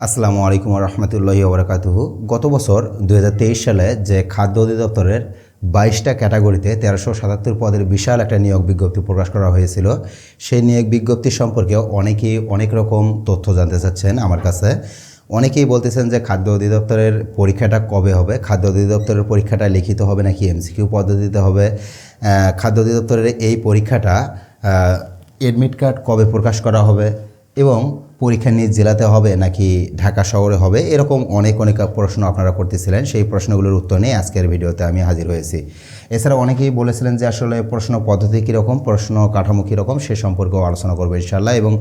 আসসালামু আলাইকুম রহমতুল্লাহি ওবরাকাতুহু। গত বছর দু হাজার তেইশ সালে যে খাদ্য অধিদপ্তরের বাইশটা ক্যাটাগরিতে তেরোশো সাতাত্তর পদের বিশাল একটা নিয়োগ বিজ্ঞপ্তি প্রকাশ করা হয়েছিল, সেই নিয়োগ বিজ্ঞপ্তি সম্পর্কে অনেকেই অনেক রকম তথ্য জানতে চাচ্ছেন আমার কাছে। অনেকেই বলতেছেন যে খাদ্য অধিদপ্তরের পরীক্ষাটা কবে হবে, খাদ্য অধিদপ্তরের পরীক্ষাটা লিখিত হবে নাকি এমসিকিউ পদ্ধতিতে হবে খাদ্য অধিদপ্তরের এই পরীক্ষাটা এডমিট কার্ড কবে প্রকাশ করা হবে এবং পরীক্ষা নিয়ে জেলাতে হবে নাকি ঢাকা শহরে হবে? এরকম অনেক অনেক প্রশ্ন আপনারা করতেছিলেন। সেই প্রশ্নগুলোর উত্তর নিয়ে আজকের ভিডিওতে আমি হাজির হয়েছি। এছাড়া অনেকেই বলেছিলেন যে আসলে প্রশ্ন পদ্ধতি কীরকম, প্রশ্ন কাঠামো কীরকম, সে সম্পর্কেও আলোচনা করব ইনশাল্লাহ এবং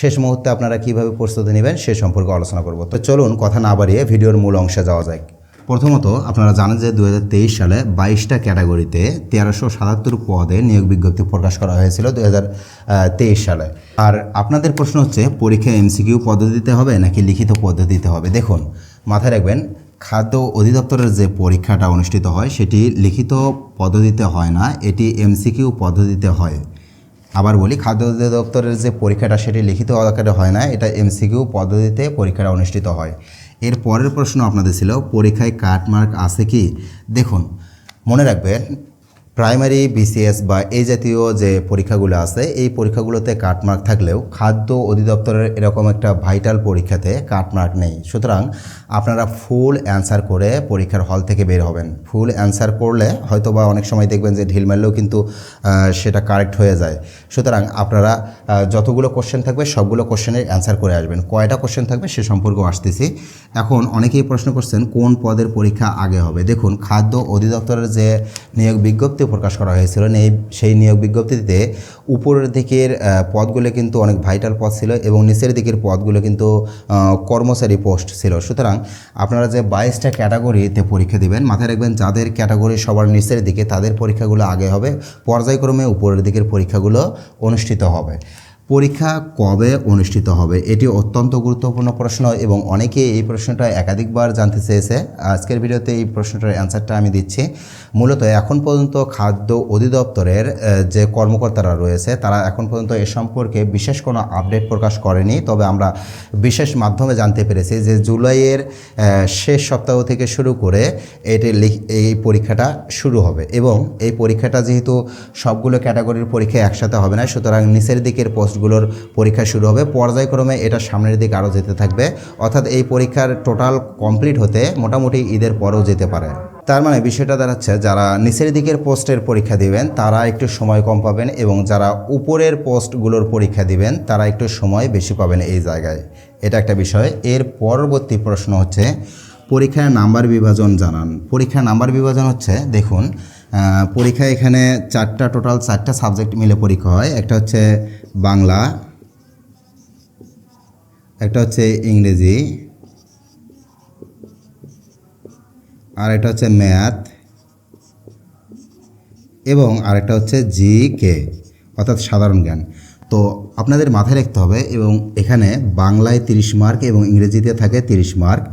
শেষ মুহূর্তে আপনারা কীভাবে প্রস্তুতি নেবেন সে সম্পর্কে আলোচনা করব। তো চলুন, কথা না বাড়িয়ে ভিডিওর মূল অংশে যাওয়া যাক। প্রথমত, আপনারা জানেন যে দু হাজার তেইশ সালে বাইশটা ক্যাটাগরিতে তেরোশো সাতাত্তর পদে নিয়োগ বিজ্ঞপ্তি প্রকাশ করা হয়েছিল দু হাজার তেইশ সালে। আর আপনাদের প্রশ্ন হচ্ছে, পরীক্ষা এমসিকিউ পদ্ধতিতে হবে নাকি লিখিত পদ্ধতিতে হবে? দেখুন, মাথায় রাখবেন, খাদ্য অধিদপ্তরের যে পরীক্ষাটা অনুষ্ঠিত হয়, সেটি লিখিত পদ্ধতিতে হয় না, এটি এমসিকিউ পদ্ধতিতে হয়। আবার বলি, খাদ্য অধিদপ্তরের যে পরীক্ষাটা, সেটি লিখিত আকারে হয় না, এটা এমসিকিউ পদ্ধতিতে পরীক্ষাটা অনুষ্ঠিত হয়। এর পরের প্রশ্ন আপনাদের ছিল পরীক্ষায় কাটমার্ক আছে কি? দেখুন মনে রাখবেন প্রাইমারি বিসিএস বা এই জাতীয় যে পরীক্ষাগুলো আছে, এই পরীক্ষাগুলোতে কাটমার্ক থাকলেও খাদ্য অধিদপ্তরের এরকম একটা ভাইটাল পরীক্ষাতে কাটমার্ক নেই। সুতরাং আপনারা ফুল অ্যান্সার করে পরীক্ষার হল থেকে বের হবেন। ফুল অ্যান্সার করলে হয়তো বা অনেক সময় দেখবেন যে ঢিল মারলেও কিন্তু সেটা কারেক্ট হয়ে যায়। সুতরাং আপনারা যতগুলো কোশ্চেন থাকবে, সবগুলো কোশ্চেনের অ্যান্সার করে আসবেন। কয়টা কোশ্চেন থাকবে সে সম্পর্কেও আসতেছি। এখন অনেকেই প্রশ্ন করছেন, কোন পদের পরীক্ষা আগে হবে? দেখুন, খাদ্য অধিদপ্তরের যে নিয়োগ বিজ্ঞপ্তি প্রকাশ করা হয়েছিল। এই সেই নিয়োগ বিজ্ঞপ্তিতে উপরের দিকের পদগুলো কিন্তু অনেক ভাইটাল পদ ছিল এবং নিচের দিকের পদগুলো কিন্তু কর্মচারী পোস্ট ছিল। সুতরাং আপনারা যে বাইশটা ক্যাটাগরিতে পরীক্ষা দেবেন, মাথায় রাখবেন যাদের ক্যাটাগরি সবার নিচের দিকে, তাদের পরীক্ষাগুলো আগে হবে। পর্যায়ক্রমে উপরের দিকের পরীক্ষাগুলো অনুষ্ঠিত হবে। পরীক্ষা কবে অনুষ্ঠিত হবে? এটি অত্যন্ত গুরুত্বপূর্ণ প্রশ্ন এবং অনেকে এই প্রশ্নটা একাধিকবার জানতে চেয়েছে। আজকের ভিডিওতে এই প্রশ্নটার অ্যান্সারটা আমি দিচ্ছি। মূলত এখন পর্যন্ত খাদ্য অধিদপ্তরের যে কর্মকর্তারা রয়েছে, তারা এখন পর্যন্ত এ সম্পর্কে বিশেষ কোনো আপডেট প্রকাশ করেনি। তবে আমরা বিশেষ মাধ্যমে জানতে পেরেছি যে জুলাইয়ের শেষ সপ্তাহ থেকে শুরু করে এটি এই পরীক্ষাটা শুরু হবে এবং এই পরীক্ষাটা যেহেতু সবগুলো ক্যাটাগরির পরীক্ষা একসাথে হবে না, সুতরাং নিচের দিকের পোস্টগুলোর পরীক্ষা শুরু হবে। পর্যায়ক্রমে এটা সামনের দিকে আরও যেতে থাকবে। অর্থাৎ এই পরীক্ষার টোটাল কমপ্লিট হতে মোটামুটি ঈদের পরেও যেতে পারে। তার মানে বিষয়টা দাঁড়াচ্ছে, যারা নিচের দিকের পোস্টের পরীক্ষা দিবেন, তারা একটু সময় কম পাবেন এবং যারা উপরের পোস্টগুলোর পরীক্ষা দিবেন, তারা একটু সময় বেশি পাবেন এই জায়গায়। এটা একটা বিষয়। এর পরবর্তী প্রশ্ন হচ্ছে, পরীক্ষার নাম্বার বিভাজন জানান। পরীক্ষার নাম্বার বিভাজন হচ্ছে, দেখুন পরীক্ষা এখানে চারটা টোটাল চারটা সাবজেক্ট মিলে পরীক্ষা হয়। একটা হচ্ছে বাংলা, একটা হচ্ছে ইংরেজি, আর একটা হচ্ছে ম্যাথ এবং আরেকটা হচ্ছে জি কে অর্থাৎ সাধারণ জ্ঞান। তো আপনাদের মাথায় রাখতে হবে, এবং এখানে বাংলায় তিরিশ মার্ক এবং ইংরেজিতে থাকে তিরিশ মার্ক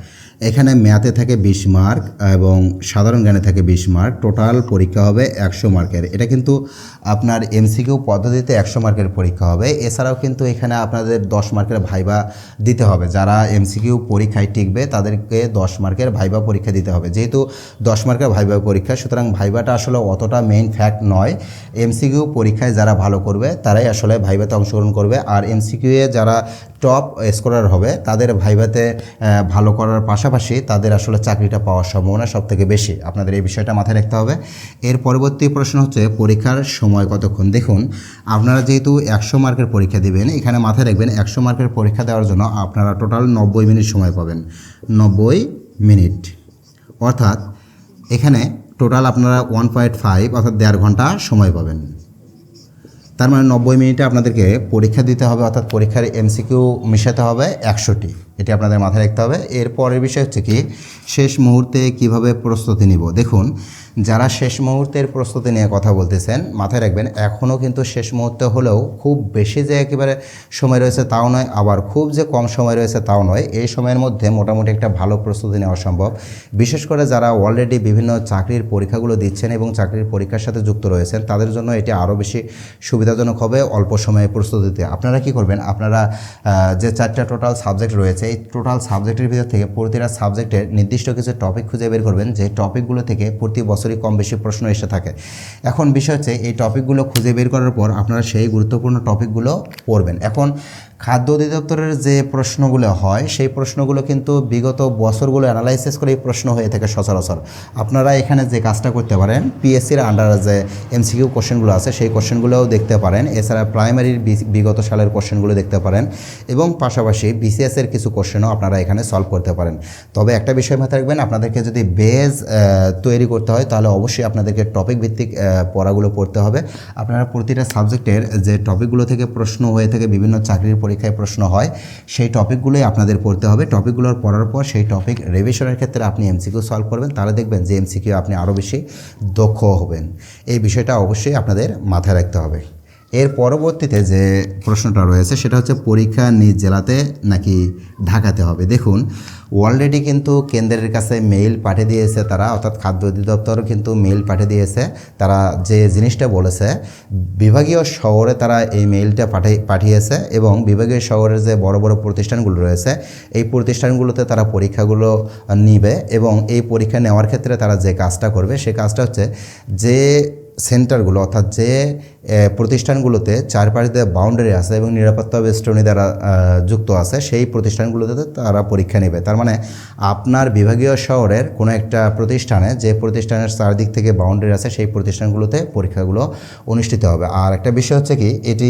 এখানে ম্যাথে থাকে বিশ মার্ক এবং সাধারণ জ্ঞানে থাকে বিশ মার্ক। টোটাল পরীক্ষা হবে একশো মার্কের। এটা কিন্তু আপনার এমসিকিউ পদ্ধতিতে একশো মার্কের পরীক্ষা হবে। এছাড়াও কিন্তু এখানে আপনাদের দশ মার্কের ভাইবা দিতে হবে। যারা এমসিকিউ পরীক্ষায় টিকবে তাদেরকে দশ মার্কের ভাইবা পরীক্ষা দিতে হবে। যেহেতু দশ মার্কের ভাইবা পরীক্ষা সুতরাং ভাইবাটা আসলে অতটা মেইন ফ্যাক্ট নয়। এমসিকিউ পরীক্ষায় যারা ভালো করবে তারাই আসলে ভাইবাতে অংশগ্রহণ করবে। আর এমসিকিউয়ে যারা টপ স্কোরার হবে তাদের ভাইভাতে আহ, ভালো করার পাশাপাশি তাদের আসলে চাকরিটা পাওয়ার সম্ভাবনা সব থেকে বেশি। আপনাদের এই বিষয়টা মাথায় রাখতে হবে। এর পরবর্তী প্রশ্ন হচ্ছে, পরীক্ষার সময় কতক্ষণ? দেখুন, আপনারা যেহেতু একশো মার্কের পরীক্ষা দিবেন, এখানে মাথায় রাখবেন, একশো মার্কের পরীক্ষা দেওয়ার জন্য আপনারা টোটাল নব্বই মিনিট সময় পাবেন। নব্বই মিনিট। অর্থাৎ এখানে টোটাল আপনারা ওয়ান পয়েন্ট ফাইভ, অর্থাৎ দেড় ঘণ্টা সময় পাবেন। তার মানে নব্বই মিনিটে আপনাদেরকে পরীক্ষা দিতে হবে, অর্থাৎ পরীক্ষার এমসিকিউ মিশাতে হবে একশোটি। এটি আপনাদের মাথায় রাখতে হবে। এর পরের বিষয় হচ্ছে কি, শেষ মুহূর্তে কীভাবে প্রস্তুতি নিব? দেখুন, যারা শেষ মুহূর্তের প্রস্তুতি নিয়ে কথা বলতেছেন, মাথায় রাখবেন এখনও কিন্তু শেষ মুহূর্তে হলেও খুব বেশি যে একেবারে সময় রয়েছে তাও নয়, আবার খুব যে কম সময় রয়েছে তাও নয়, এই সময়ের মধ্যে মোটামুটি একটা ভালো প্রস্তুতি নেওয়া সম্ভব। বিশেষ করে যারা অলরেডি বিভিন্ন চাকরির পরীক্ষাগুলো দিচ্ছেন এবং চাকরির পরীক্ষার সাথে যুক্ত রয়েছেন, তাদের জন্য এটি আরও বেশি সুবিধাজনক হবে অল্প সময়ে প্রস্তুতিতে। আপনারা কি করবেন? আপনারা যে চারটা টোটাল সাবজেক্ট রয়েছে এই টোটাল সাবজেক্টের ভিতর থেকে প্রতিটা সাবজেক্টের নির্দিষ্ট কিছু টপিক খুঁজে বের করবেন, যে টপিকগুলো থেকে প্রতি বছরই কম বেশি প্রশ্ন এসে থাকে। এখন বিষয় হচ্ছে, এই টপিকগুলো খুঁজে বের করার পর আপনারা সেই গুরুত্বপূর্ণ টপিকগুলো পড়বেন। এখন খাদ্য অধিদপ্তরের যে প্রশ্নগুলো হয়, সেই প্রশ্নগুলো কিন্তু বিগত বছরগুলো অ্যানালাইসিস করে এই প্রশ্ন হয়ে থাকে সচরাচর। আপনারা এখানে যে কাজটা করতে পারেন পিএসসির আন্ডারে যে এমসিকিউ কোশ্চেনগুলো আছে, সেই কোশ্চেনগুলোও দেখতে পারেন। এছাড়া প্রাইমারির বিগত সালের কোশ্চেনগুলো দেখতে পারেন। এবং পাশাপাশি বিসিএসের কিছু কোশ্চেনও আপনারা এখানে সলভ করতে পারেন। তবে একটা বিষয় মাথায় রাখবেন, আপনাদেরকে যদি বেজ তৈরি করতে হয়, তাহলে অবশ্যই আপনাদেরকে টপিক ভিত্তিক পড়াগুলো পড়তে হবে। আপনারা প্রতিটা সাবজেক্টের যে টপিকগুলো থেকে প্রশ্ন হয়ে থাকে বিভিন্ন চাকরির পরীক্ষায় প্রশ্ন হয়, সেই টপিকগুলোই আপনাদের পড়তে হবে। টপিকগুলোর পড়ার পর সেই টপিক রেভিশনের ক্ষেত্রে আপনি এমসিকিউ সলভ করবেন, তাহলে দেখবেন যে এমসিকিউ আপনি আরও বেশি দক্ষ হবেন। এই বিষয়টা অবশ্যই আপনাদের মাথায় রাখতে হবে। এর পরবর্তীতে যে প্রশ্নটা রয়েছে, সেটা হচ্ছে পরীক্ষা নিজ জেলাতে নাকি ঢাকাতে হবে? দেখুন অলরেডি কিন্তু কেন্দ্রের কাছে মেইল পাঠিয়ে দিয়েছে তারা, অর্থাৎ খাদ্য অধিদপ্তর কিন্তু মেইল পাঠিয়ে দিয়েছে। তারা যে জিনিসটা বলেছে, বিভাগীয় শহরে তারা এই মেইলটা পাঠিয়ে পাঠিয়েছে এবং বিভাগীয় শহরের যে বড় বড় প্রতিষ্ঠানগুলো রয়েছে, এই প্রতিষ্ঠানগুলোতে তারা পরীক্ষাগুলো নিবে এবং এই পরীক্ষা নেওয়ার ক্ষেত্রে তারা যে কাজটা করবে সেই কাজটা হচ্ছে যে সেন্টারগুলো অর্থাৎ যে প্রতিষ্ঠানগুলোতে চারপাশে বাউন্ডারি আছে এবং নিরাপত্তা বেষ্টনী দ্বারা যুক্ত আছে, সেই প্রতিষ্ঠানগুলোতে তারা পরীক্ষা নেবে। তার মানে আপনার বিভাগীয় শহরের কোনো একটা প্রতিষ্ঠানে যে প্রতিষ্ঠানের চারদিক থেকে বাউন্ডারি আছে, সেই প্রতিষ্ঠানগুলোতে পরীক্ষাগুলো অনুষ্ঠিত হবে। আর একটা বিষয় হচ্ছে কি, এটি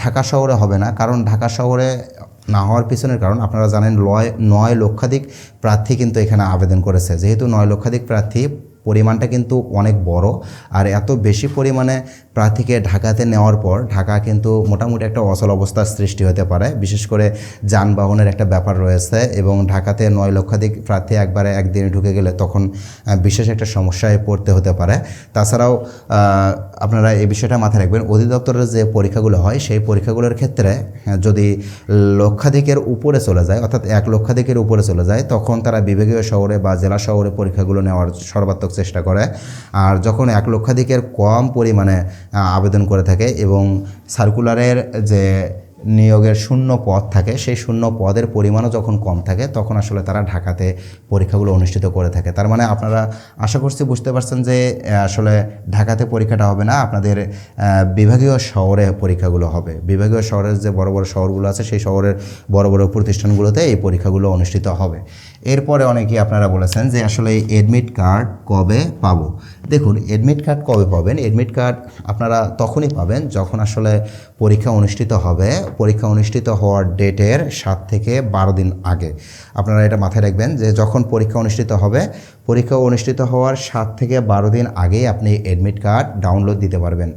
ঢাকা শহরে হবে না। কারণ ঢাকা শহরে না হওয়ার পিছনের কারণ আপনারা জানেন নয় নয় লক্ষাধিক প্রার্থী কিন্তু এখানে আবেদন করেছে। যেহেতু নয় লক্ষাধিক প্রার্থী পরিমাণটা কিন্তু অনেক বড়। আর এত বেশি পরিমাণে প্রার্থীকে ঢাকাতে নেওয়ার পর ঢাকা কিন্তু মোটামুটি একটা অচল অবস্থার সৃষ্টি হতে পারে। বিশেষ করে যানবাহনের একটা ব্যাপার রয়েছে এবং ঢাকাতে নয় লক্ষাধিক প্রার্থী একবারে একদিনে ঢুকে গেলে তখন বিশেষ একটা সমস্যায় পড়তে হতে পারে। তাছাড়াও আপনারা এই বিষয়টা মাথায় রাখবেন, অধিদপ্তরের যে পরীক্ষাগুলো হয়, সেই পরীক্ষাগুলোর ক্ষেত্রে যদি লক্ষাধিকের উপরে চলে যায়, অর্থাৎ এক লক্ষাধিকের উপরে চলে যায়, তখন তারা বিভাগীয় শহরে বা জেলা শহরে পরীক্ষাগুলো নেওয়ার সর্বাত্মক চেষ্টা করে। আর যখন এক লক্ষাধিকের কম পরিমাণে আবেদন করে থাকে এবং সার্কুলারের যে নিয়োগের শূন্য পদ থাকে, সেই শূন্য পদের পরিমাণও যখন কম থাকে, তখন আসলে তারা ঢাকাতে পরীক্ষাগুলো অনুষ্ঠিত করে থাকে। তার মানে আপনারা আশা করছি বুঝতে পারছেন যে আসলে ঢাকাতে পরীক্ষাটা হবে না, আপনাদের বিভাগীয় শহরে পরীক্ষাগুলো হবে। বিভাগীয় শহরের যে বড় বড় শহরগুলো আছে, সেই শহরের বড় বড় প্রতিষ্ঠানগুলোতে এই পরীক্ষাগুলো অনুষ্ঠিত হবে। এরপরে অনেকেই আপনারা বলেছেন যে আসলে এই এডমিট কার্ড কবে পাবো? দেখুন এডমিট কার্ড কবে পাবেন? এডমিট কার্ড আপনারা তখনই পাবেন যখন আসলে পরীক্ষা অনুষ্ঠিত হবে। পরীক্ষা অনুষ্ঠিত হওয়ার ডেটের সাত থেকে বারো দিন আগে। আপনারা এটা মাথায় রাখবেন যে যখন পরীক্ষা অনুষ্ঠিত হবে, পরীক্ষা অনুষ্ঠিত হওয়ার সাত থেকে বারো দিন আগেই আপনি এডমিট কার্ড ডাউনলোড দিতে পারবেন।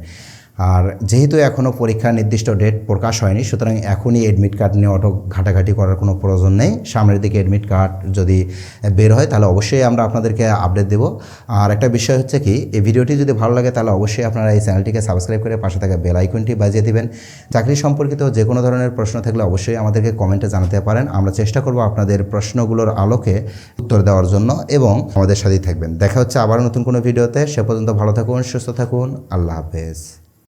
আর যেহেতু এখনও পরীক্ষার নির্দিষ্ট ডেট প্রকাশ হয়নি, সুতরাং এখনই এডমিট কার্ড নিয়ে অটো ঘাটাঘাটি করার কোনো প্রয়োজন নেই। সামনের দিকে অ্যাডমিট কার্ড যদি বের হয়, তাহলে অবশ্যই আমরা আপনাদেরকে আপডেট দেব। আর একটা বিষয় হচ্ছে কি, এই ভিডিওটি যদি ভালো লাগে, তাহলে অবশ্যই আপনারা এই চ্যানেলটিকে সাবস্ক্রাইব করে পাশে থাকা বেল আইকনটি বাজিয়ে দিবেন। চাকরি সম্পর্কিত যে কোনো ধরনের প্রশ্ন থাকলে অবশ্যই আমাদেরকে কমেন্টে জানাতে পারেন। আমরা চেষ্টা করব আপনাদের প্রশ্নগুলোর আলোকে উত্তর দেওয়ার জন্য এবং আমাদের সাথেই থাকবেন। দেখা হচ্ছে আবার নতুন কোনো ভিডিওতে। সে পর্যন্ত ভালো থাকুন, সুস্থ থাকুন। আল্লাহ হাফেজ।